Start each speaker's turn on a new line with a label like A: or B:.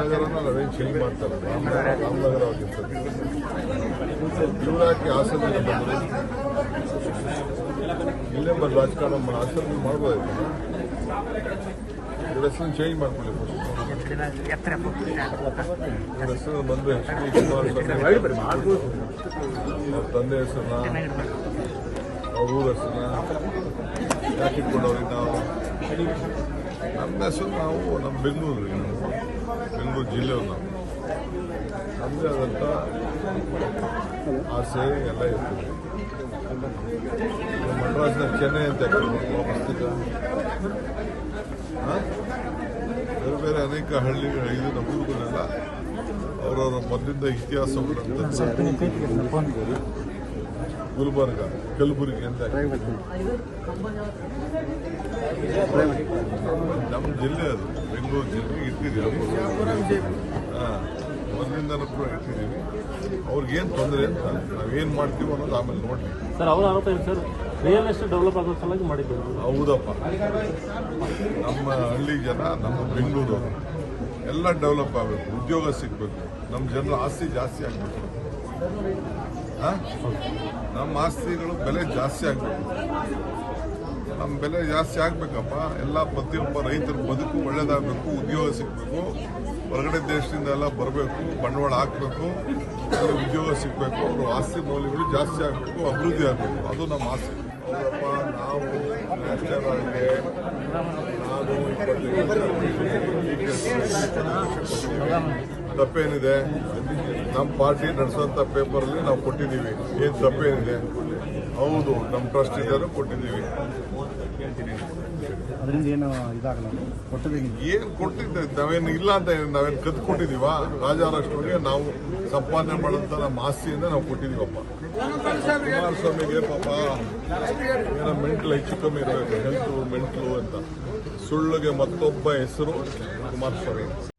A: ನಗರನ ನಾವೇನು ಚೇಂಜ್ ಮಾಡ್ತಾರೆ. ರಾಮನಗರ ಆಗಿರ್ತದೆ ಇವರಾಕಿ ಹಾಸನದಿಂದ ಬಂದರು ಇಲ್ಲೇ ಬಂದು ರಾಜಕಾರಣ ಹಾಸನ ಮಾಡ್ಬೋದು. ಇವ್ರ ಹೆಸರು ಚೇಂಜ್ ಮಾಡ್ಕೊಳ್ಳಿ ಇವ್ರ ಹೆಸರು ಬಂದು ಎಚ್ ಡಿ ಅವ್ರ ತಂದೆ ಹೆಸರನ್ನ, ಅವ್ರ ಊರ ಹೆಸರನ್ನ ಯಾಕೆ ಇಟ್ಕೊಂಡವ್ರಿಗೆ ನಾವು? ನಮ್ಮ ಹೆಸರು ನಾವು, ನಮ್ಮ ಬೆಂಗಳೂರು. ರೀ ನಾವು ಬೆಂಗಳೂರು ಜಿಲ್ಲೆ ನಾವು ನಮ್ಮದೇ ಆದಂಥ ಆಸೆ ಎಲ್ಲ ಇರ್ತದೆ. ಮಡ್ರಾಸ್ನ ಚೆನ್ನೈ ಅಂತ ಈಗ ಬೇರೆ ಬೇರೆ ಅನೇಕ ಹಳ್ಳಿಗಳು ಇದು ನಮ್ಮೂರುಗಳೆಲ್ಲ ಅವರವರ ಮೊದಲಿಂದ ಇತಿಹಾಸ ಗುಲ್ಬರ್ಗ, ಕಲಬುರಗಿ ಅಂತ. ನಮ್ಮ ಜಿಲ್ಲೆ ಅದು. ಬೆಂಗಳೂರು ಜಿಲ್ಲೆ ಇಟ್ಟಿದ್ದೀವಿ ಹಾಂ ಮೊದಲಿಂದನೂ ಕೂಡ ಇಟ್ಟಿದ್ದೀವಿ ಅವ್ರಿಗೇನು ತೊಂದರೆ ಅಂತ ನಾವೇನು ಮಾಡ್ತೀವಿ ಅನ್ನೋದು ಆಮೇಲೆ ನೋಡಿ
B: ಸರ್ ಅವ್ರ ಆರೋಪ ಏನು ಸರ್? ರಿಯಲ್ ಎಸ್ಟೇಟ್ ಡೆವಲಪ್ ಆಗೋ ಸಲುವಾಗಿ ಮಾಡಿದ್ದೀವಿ
A: ಹೌದಪ್ಪ. ನಮ್ಮ ಹಳ್ಳಿ ಜನ ನಮ್ಮ ಬೆಂಗಳೂರು ಎಲ್ಲ ಡೆವಲಪ್ ಆಗಬೇಕು. ಉದ್ಯೋಗ ಸಿಗಬೇಕು. ನಮ್ಮ ಜನರ ಆಸ್ತಿ ಜಾಸ್ತಿ ಆಗಬೇಕು. ನಮ್ಮ ಆಸ್ತಿಗಳು ಬೆಲೆ ಜಾಸ್ತಿ ಆಗಬೇಕು. ನಮ್ಮ ಬೆಲೆ ಜಾಸ್ತಿ ಆಗ್ಬೇಕಪ್ಪ. ಎಲ್ಲ ಪ್ರತಿಯೊಬ್ಬ ರೈತರ ಬದುಕು ಒಳ್ಳೇದಾಗಬೇಕು, ಉದ್ಯೋಗ ಸಿಗಬೇಕು, ಹೊರಗಡೆ ದೇಶದಿಂದ ಎಲ್ಲ ಬರಬೇಕು, ಬಂಡವಾಳ ಹಾಕಬೇಕು ಉದ್ಯೋಗ ಸಿಗಬೇಕು, ಅವರು ಆಸ್ತಿ ಮೌಲ್ಯಗಳು ಜಾಸ್ತಿ ಆಗಬೇಕು, ಅಭಿವೃದ್ಧಿ ಆಗಬೇಕು. ಅದು ನಮ್ಮ ಆಸೆ. ಅವರಪ್ಪ ನಾವು ನ್ಯಾಷನಲ್ ಇಪ್ಪತ್ತೈದು ತಪ್ಪೇನಿದೆ? ನಮ್ಮ ಪಾರ್ಟಿ ನಡೆಸೋಂಥ ಪೇಪರಲ್ಲಿ ನಾವು ಕೊಟ್ಟಿದ್ದೀವಿ. ಏನು ತಪ್ಪೇನಿದೆ? ಹೌದು ನಮ್ಮ ಟ್ರಸ್ಟ್ ಇದ್ದಾರೆ ಕೊಟ್ಟಿದ್ದೀವಿ.
C: ಏನು
A: ಕೊಟ್ಟಿದ್ದೆ ನಾವೇನು ಇಲ್ಲ ಅಂತ ನಾವೇನ್ ನಾವೇನು ಕದ್ದು ಕೊಟ್ಟಿದೀವ ರಾಜಾರಾಷ್ಟ್ರಿಗೆ ನಾವು ಸಂಪಾದನೆ ಮಾಡೋಂಥ ನಮ್ಮ ಆಸ್ತಿಯಿಂದ ನಾವು ಕೊಟ್ಟಿದೀವಪ್ಪ ಕುಮಾರಸ್ವಾಮಿಗೆ ಪಾಪ ಏನೋ ಮೆಂಟ್ಲು ಹೆಚ್ಚು ಕಮ್ಮಿ ಇರಬೇಕು. ಹೆಲ್ತ್ ಮೆಂಟ್ಲು ಅಂತ. ಸುಳ್ಳುಗೆ ಮತ್ತೊಬ್ಬ ಹೆಸರು Umar Sharif.